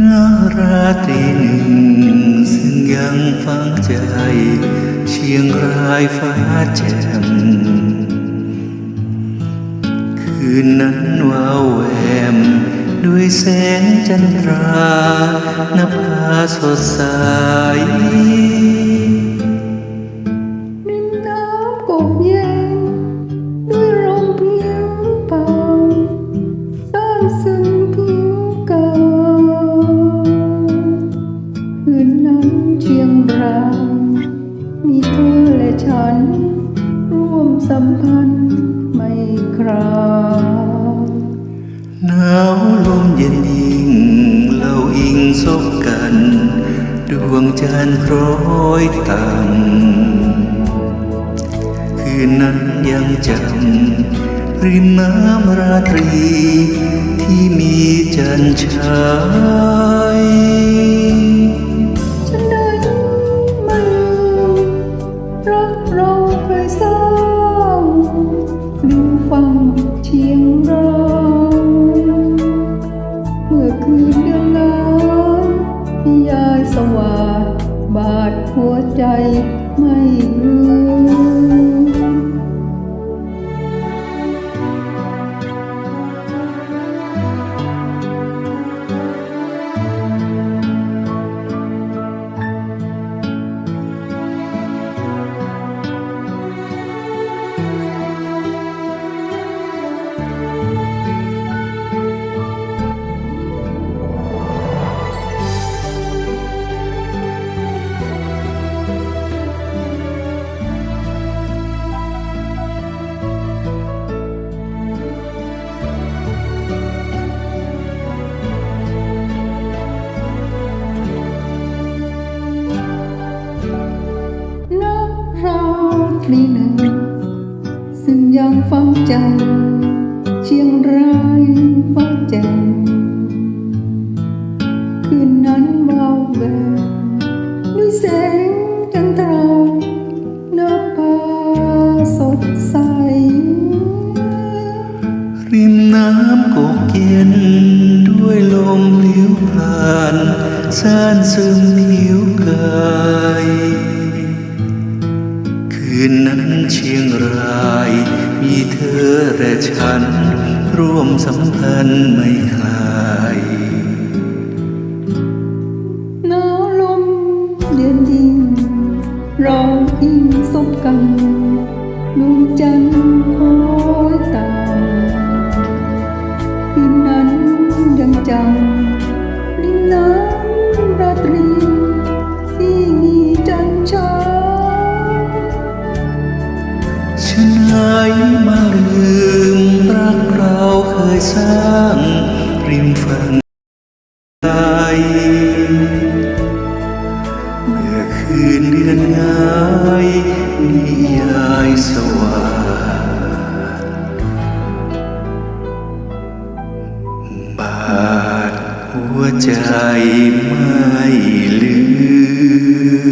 นาราตรีหนึ่งซึ่งยังฟังใจ เชียงรายฟ้าแจ่มคืนนั้นว้าวแวม ด้วยแสงจันทรา นภาสดใส เชียงรายมีเธอและฉัน ร่วมสัมพันธ์ไม่คลายหนาวลมเย็นยิ่งเล่าอิงซบกัน ดวงจันทร์คล้อยต่ำคืนนั้นยังจำริมน้ำราตรีที่มีจันทร์ฉาย ตรีหนึ่งซึ่งยังฟังใจ เชียงรายฟ้าแจ่มคืนนั้นวาแววด้วยแสงจันทรานภาสดใส ริมน้ำกกเย็นด้วยลมพลิ้ยวผ่านซ่านซึมผิวกาย นนั้นเชียงราย มีเธอและฉัน ร่วมสัมพันธ์ไม่คลายหนาวลมเย็นยิ่งเราอิงสบกันดวงจันทร์คอยตามคืนนั้นยังจำางริมฝั่งใจเมื่อคืนเดือนง่ายนิยายสว่างบาดหัวใจไม่ลืม